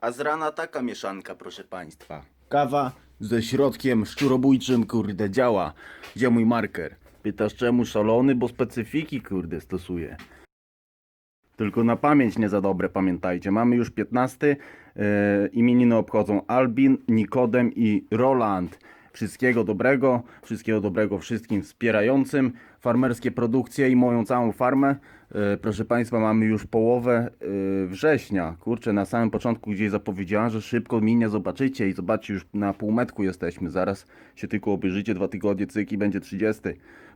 A z rana taka mieszanka, proszę państwa. Kawa ze środkiem szczurobójczym, kurde, działa. Gdzie mój marker? Pytasz czemu szalony? Bo specyfiki, kurde, stosuję. Tylko na pamięć nie za dobre, pamiętajcie. Mamy już 15. E, imieniny obchodzą Albin, Nikodem i Roland. Wszystkiego dobrego, wszystkiego dobrego wszystkim wspierającym farmerskie produkcje i moją całą farmę. E, proszę Państwa, mamy już połowę e, września. Kurczę, na samym początku gdzieś zapowiedziałem, że szybko minie, zobaczycie i zobaczcie, już na półmetku jesteśmy. Zaraz się tylko obejrzycie, dwa tygodnie cyk będzie 30.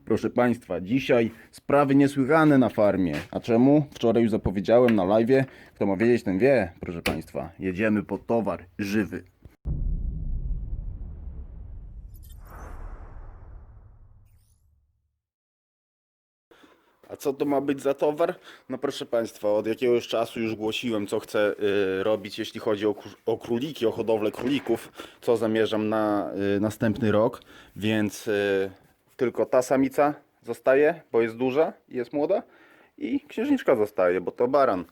Proszę Państwa, dzisiaj sprawy niesłychane na farmie. A czemu? Wczoraj już zapowiedziałem na live. Kto ma wiedzieć, ten wie. Proszę Państwa, jedziemy po towar żywy. A co to ma być za towar? No proszę Państwa, od jakiegoś czasu już głosiłem, co chcę y, robić, jeśli chodzi o, o króliki, o hodowlę królików, co zamierzam na y, następny rok, więc y, tylko ta samica zostaje, bo jest duża i jest młoda i księżniczka zostaje, bo to baran.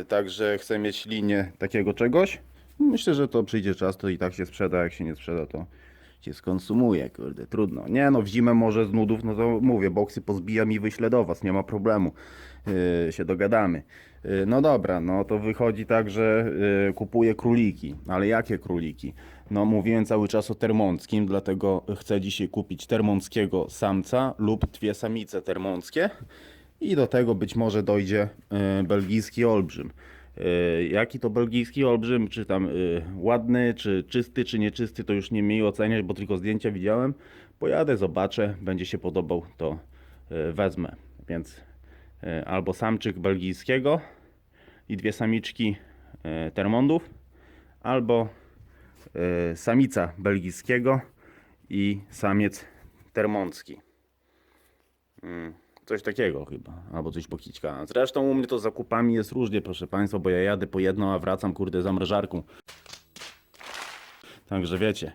Y, także chcę mieć linię takiego czegoś. Myślę, że to przyjdzie czas, to i tak się sprzeda, jak się nie sprzeda, to skonsumuje, kurde, trudno. Nie no, w zimę może z nudów, no to mówię, boksy pozbijam i wyślę do was, nie ma problemu. Yy, się dogadamy. Yy, no dobra, no to wychodzi tak, że yy, kupuję króliki. Ale jakie króliki? No mówiłem cały czas o termąckim, dlatego chcę dzisiaj kupić termąckiego samca lub dwie samice termąckie. I do tego być może dojdzie yy, belgijski olbrzym. Yy, Jaki to belgijski olbrzym, czy tam yy, ładny, czy czysty, czy nieczysty, to już nie mi oceniać, bo tylko zdjęcia widziałem. Pojadę, zobaczę, będzie się podobał, to yy, wezmę. Więc albo samczyk belgijskiego i dwie samiczki termondów, albo samica belgijskiego i samiec termoncki. Mm, Coś takiego chyba, albo coś pokićka. Zresztą u mnie to z zakupami jest różnie, proszę Państwa, bo ja jadę po jedno, a wracam, kurde, zamrażarką. Także wiecie,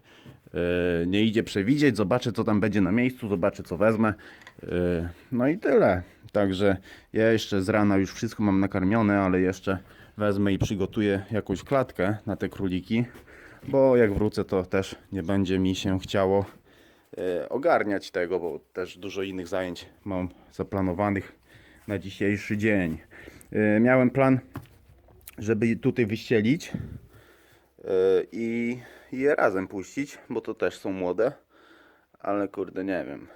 yy, nie idzie przewidzieć, zobaczę co tam będzie na miejscu, zobaczę co wezmę. Yy, no i tyle. Także ja jeszcze z rana już wszystko mam nakarmione, ale jeszcze wezmę i przygotuję jakąś klatkę na te króliki, bo jak wrócę to też nie będzie mi się chciało ogarniać tego, bo też dużo innych zajęć mam zaplanowanych na dzisiejszy dzień. E, Miałem plan, żeby tutaj wyścielić e, i je razem puścić, bo to też są młode, ale kurde nie wiem.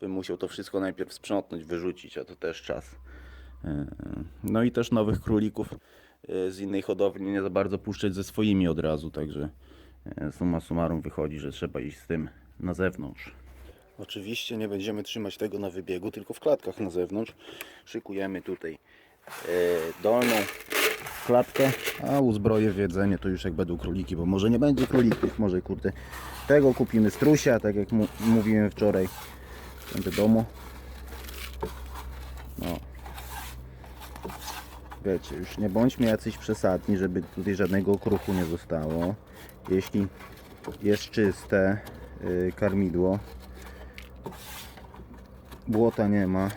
Bym musiał to wszystko najpierw sprzątnąć, wyrzucić, a to też czas. E, No i też nowych królików e, z innej hodowli nie za bardzo puszczać ze swoimi od razu, także e, summa summarum wychodzi, że trzeba iść z tym na zewnątrz. Oczywiście nie będziemy trzymać tego na wybiegu, tylko w klatkach na zewnątrz. Szykujemy tutaj e, dolną klatkę, a uzbroję w jedzenie to już jak będą króliki, bo może nie będzie królików, może kurde tego kupimy strusia, tak jak mu, mówiłem wczoraj. Będę domu. No. Wiecie, już nie bądźmy jacyś przesadni, żeby tutaj żadnego okruchu nie zostało. Jeśli jest czyste karmidło, błota nie ma,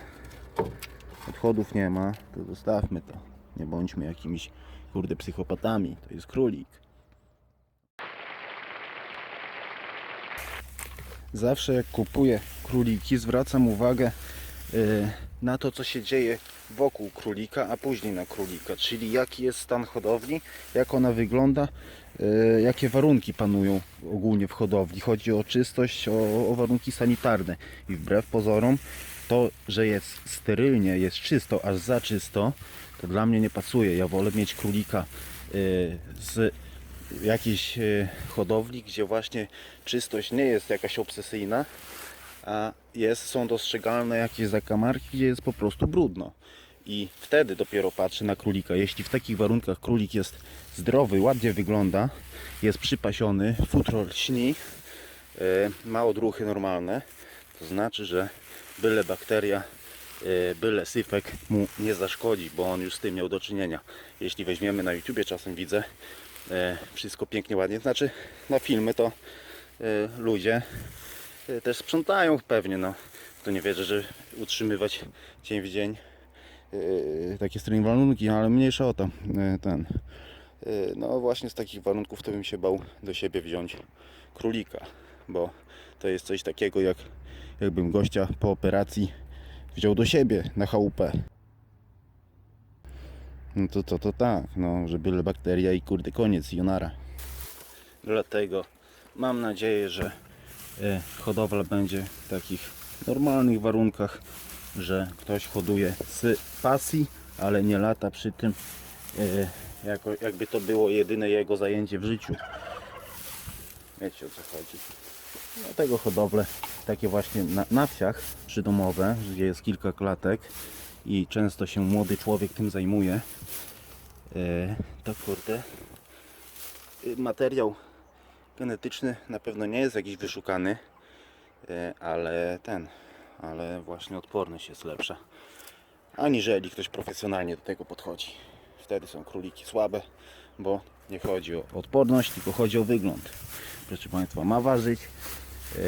odchodów nie ma, to zostawmy to. Nie bądźmy jakimiś kurde psychopatami. To jest królik. Zawsze jak kupuję króliki, zwracam uwagę y, na to, co się dzieje wokół królika, a później na królika, czyli jaki jest stan hodowli, jak ona wygląda, y, jakie warunki panują ogólnie w hodowli. Chodzi o czystość, o, o warunki sanitarne i wbrew pozorom to, że jest sterylnie, jest czysto, aż za czysto, to dla mnie nie pasuje. Ja wolę mieć królika y, z jakiejś e, hodowli, gdzie właśnie czystość nie jest jakaś obsesyjna, a jest, są dostrzegalne jakieś zakamarki, gdzie jest po prostu brudno. I wtedy dopiero patrzę na królika. Jeśli w takich warunkach królik jest zdrowy, ładnie wygląda, jest przypasiony, futro lśni, e, ma odruchy normalne, to znaczy, że byle bakteria, e, byle syfek mu nie zaszkodzi, bo on już z tym miał do czynienia. Jeśli weźmiemy na YouTubie, czasem widzę, e, wszystko pięknie, ładnie. Znaczy na filmy to ludzie też sprzątają pewnie. No. To nie wierzę, że utrzymywać dzień w dzień takie strony warunki, ale mniejsza o to. E, ten. Y, No właśnie z takich warunków to bym się bał do siebie wziąć królika, bo to jest coś takiego jak jakbym gościa po operacji wziął do siebie na chałupę. No to to, to tak, no, że bakteria i kurde koniec, jonara. Dlatego mam nadzieję, że e, hodowla będzie w takich normalnych warunkach, że ktoś hoduje z pasji, ale nie lata przy tym, e, jako, jakby to było jedyne jego zajęcie w życiu. Wiecie o co chodzi. Dlatego hodowle takie właśnie na, na wsiach przydomowe, gdzie jest kilka klatek i często się młody człowiek tym zajmuje, e, to kurde, materiał genetyczny na pewno nie jest jakiś wyszukany, e, ale ten, ale właśnie odporność jest lepsza, aniżeli ktoś profesjonalnie do tego podchodzi. Wtedy są króliki słabe, bo nie chodzi o odporność, tylko chodzi o wygląd. Proszę Państwa, ma ważyć, e,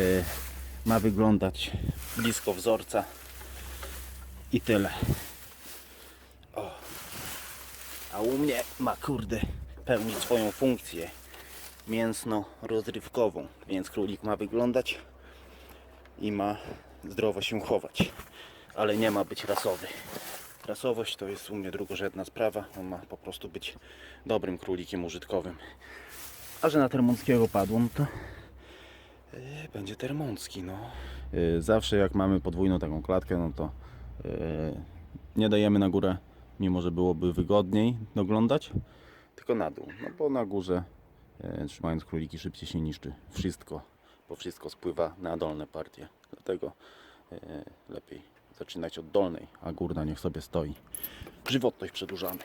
ma wyglądać blisko wzorca i tyle. O. A u mnie ma kurde pełnić swoją funkcję mięsno-rozrywkową, więc królik ma wyglądać i ma zdrowo się chować, ale nie ma być rasowy. Rasowość to jest u mnie drugorzędna sprawa, on ma po prostu być dobrym królikiem użytkowym. A że na Termonckiego padło, no to yy, będzie Termoncki, no. Yy, zawsze jak mamy podwójną taką klatkę, no to yy, nie dajemy na górę, mimo że byłoby wygodniej doglądać, tylko na dół, no bo na górze e, trzymając króliki szybciej się niszczy wszystko, bo wszystko spływa na dolne partie. Dlatego e, lepiej zaczynać od dolnej, a górna niech sobie stoi. Żywotność przedłużamy.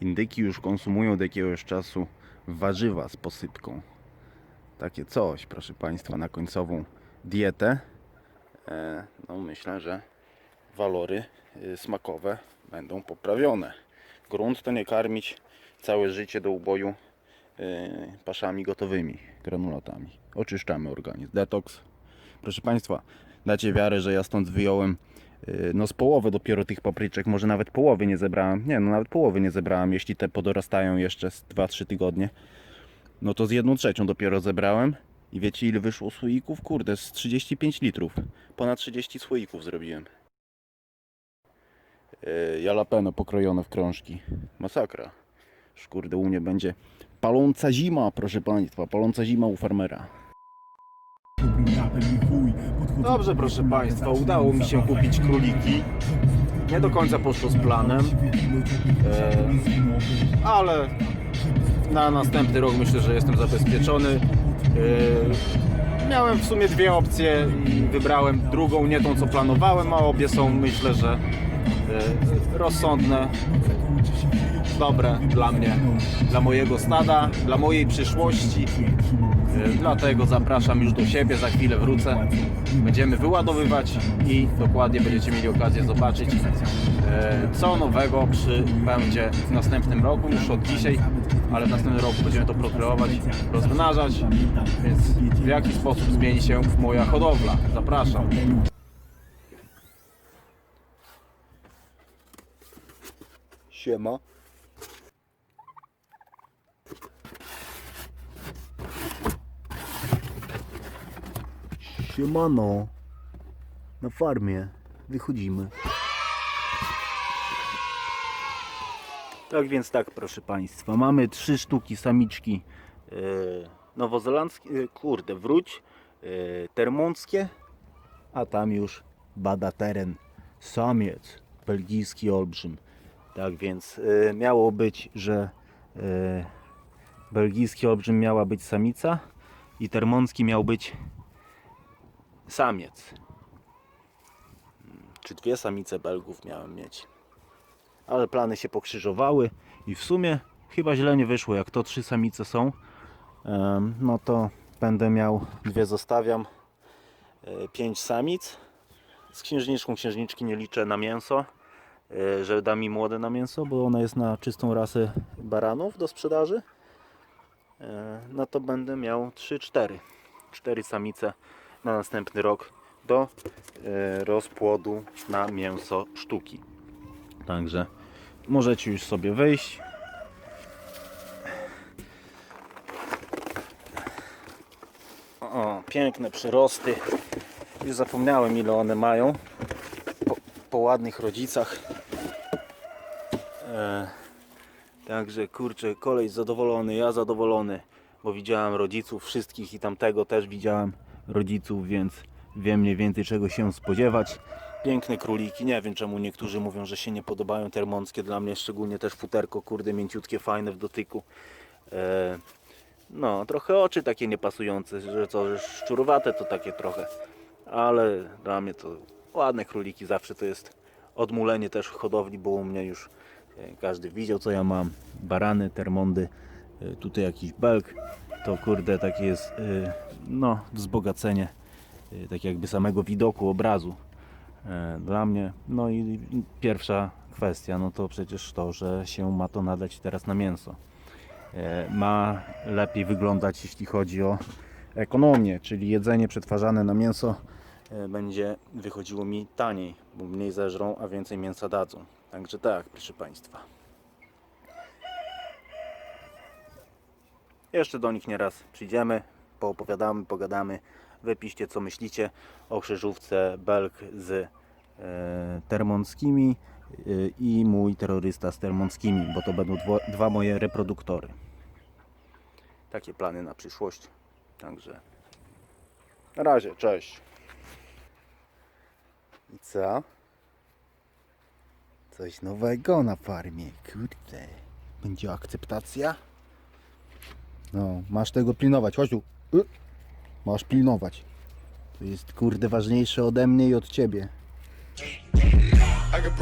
Indyki już konsumują od jakiegoś czasu warzywa z posypką. Takie coś, proszę Państwa, na końcową dietę. E, no myślę, że walory y, smakowe będą poprawione. Grunt to nie karmić całe życie do uboju paszami gotowymi, granulatami. Oczyszczamy organizm. Detoks. Proszę Państwa, dacie wiarę, że ja stąd wyjąłem y, no z połowy dopiero tych papryczek, może nawet połowy nie zebrałem. Nie, no nawet połowy nie zebrałem, jeśli te podorastają jeszcze z 2-3 tygodnie. No to z jedną trzecią dopiero zebrałem. I wiecie ile wyszło słoików? Kurde, z 35 litrów. Ponad 30 słoików zrobiłem. Yy, jalapeno pokrojone w krążki. Masakra. Już kurde, u mnie będzie paląca zima, proszę Państwa. Paląca zima u farmera. Dobrze, proszę Państwa, udało mi się kupić króliki. Nie do końca poszło z planem, e, ale na następny rok myślę, że jestem zabezpieczony. E, miałem w sumie dwie opcje i wybrałem drugą, nie tą co planowałem, a obie są myślę, że e, rozsądne, dobre dla mnie, dla mojego stada, dla mojej przyszłości. E, Dlatego zapraszam już do siebie, za chwilę wrócę. Będziemy wyładowywać i dokładnie będziecie mieli okazję zobaczyć, e, co nowego przybędzie w następnym roku, już od dzisiaj, ale w następnym roku będziemy to prokreować, rozmnażać, więc w jaki sposób zmieni się moja hodowla. Zapraszam. Siema. Siemano. Na farmie. Wychodzimy. Tak więc tak, proszę Państwa. Mamy trzy sztuki samiczki e, nowozelandzkie, e, kurde, wróć, e, termonckie, a tam już bada teren samiec, belgijski olbrzym. Tak więc y, miało być, że y, belgijski olbrzym miała być samica i termoncki miał być samiec. Hmm, Czy dwie samice Belgów miałem mieć? Ale plany się pokrzyżowały i w sumie chyba źle nie wyszło. Jak to trzy samice są, no to będę miał dwie zostawiam, e, pięć samic. Z księżniczką księżniczki nie liczę na mięso e, że da mi młode na mięso, bo ona jest na czystą rasę baranów do sprzedaży. E, No to będę miał 3-4. 4 samice na następny rok do e, rozpłodu na mięso sztuki. Także możecie już sobie wyjść. O, piękne przyrosty. Już zapomniałem ile one mają. Po, po ładnych rodzicach. E, także kurczę, kolej zadowolony, ja zadowolony, bo widziałem rodziców wszystkich i tamtego też widziałem rodziców, więc wiem mniej więcej czego się spodziewać. Piękne króliki, nie wiem czemu niektórzy mówią, że się nie podobają termonskie, dla mnie szczególnie też futerko, kurde, mięciutkie, fajne w dotyku. E, no, trochę oczy takie niepasujące, że co, że szczurowate to takie trochę, ale dla mnie to ładne króliki, zawsze to jest odmulenie też w hodowli, bo u mnie już e, każdy widział co ja mam, barany, termondy, e, tutaj jakiś belk, to kurde takie jest, no, wzbogacenie e, tak jakby samego widoku, obrazu e, dla mnie. No i pierwsza kwestia, no to przecież to, że się ma to nadać teraz na mięso. E, Ma lepiej wyglądać, jeśli chodzi o ekonomię, czyli jedzenie przetwarzane na mięso e, będzie wychodziło mi taniej, bo mniej zeżrą, a więcej mięsa dadzą. Także tak, proszę Państwa. Jeszcze do nich nieraz przyjdziemy, poopowiadamy, pogadamy. Wypiszcie co myślicie o krzyżówce Belk z e, termonskimi e, i mój terrorysta z termonskimi, bo to będą dwo, dwa moje reproduktory. Takie plany na przyszłość. Także Na razie, cześć. I co? Coś nowego na farmie, kurde. Będzie akceptacja? No, masz tego pilnować, chodź tu. Masz pilnować. To jest kurde ważniejsze ode mnie i od ciebie. I got.